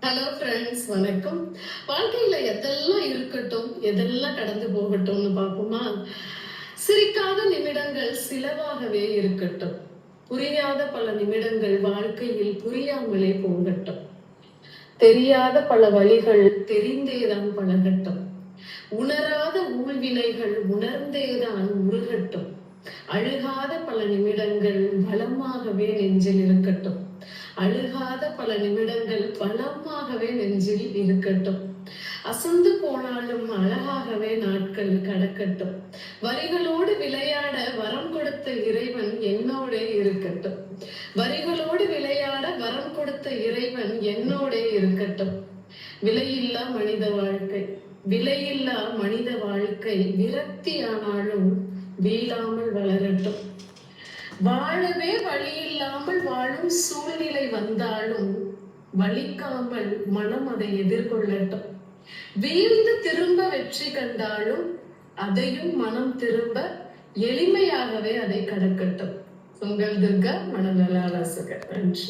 Hello friends வணக்கம். வாழ்க்கையில் எதெல்லாம் இருக்கட்டும் எதெல்லாம் கடந்து போகட்டும்னு பார்ப்போமா? சிரிக்காத நிமிடங்கள் சிலவாகவே இருக்கட்டும். புரியாத பல நிமிடங்கள் வாழ்க்கையில் புரியாமலே போகட்டும். தெரியாத பல வழிகள் தெரிந்தேதான் பழகட்டும். உணராத ஊழ்வினைகள் உணர்ந்தேதான் உருகட்டும். அழுகாத பல நிமிடங்கள் பலமாகவே நெஞ்சில் இருக்கட்டும். அழுகாத பல நிமிடங்கள் பலமாகவே நெஞ்சில் இருக்கட்டும். அசந்து போனாலும் அழகாகவே நாட்கள் கடக்கட்டும். வரிகளோடு விளையாட வரம் கொடுத்த இறைவன் என்னோடே இருக்கட்டும். வரிகளோடு விளையாட வரம் கொடுத்த இறைவன் என்னோடே இருக்கட்டும். விலையில்லா மனித வாழ்க்கை விலையில்லா மனித வாழ்க்கை விரக்தியானாலும் வீழாமல் வாழவே வழி இல்லாமல் வாழும் சூழ்நிலை வந்தாலும் வலிக்காமல் மனம் அதை எதிர்கொள்ளட்டும். வீழ்ந்து திரும்ப வெற்றி கண்டாலும் அதையும் மனம் திரும்ப எளிமையாகவே அதை கடக்கட்டும். உங்கள் துர்கா மனநல ஆலோசகர். நன்றி.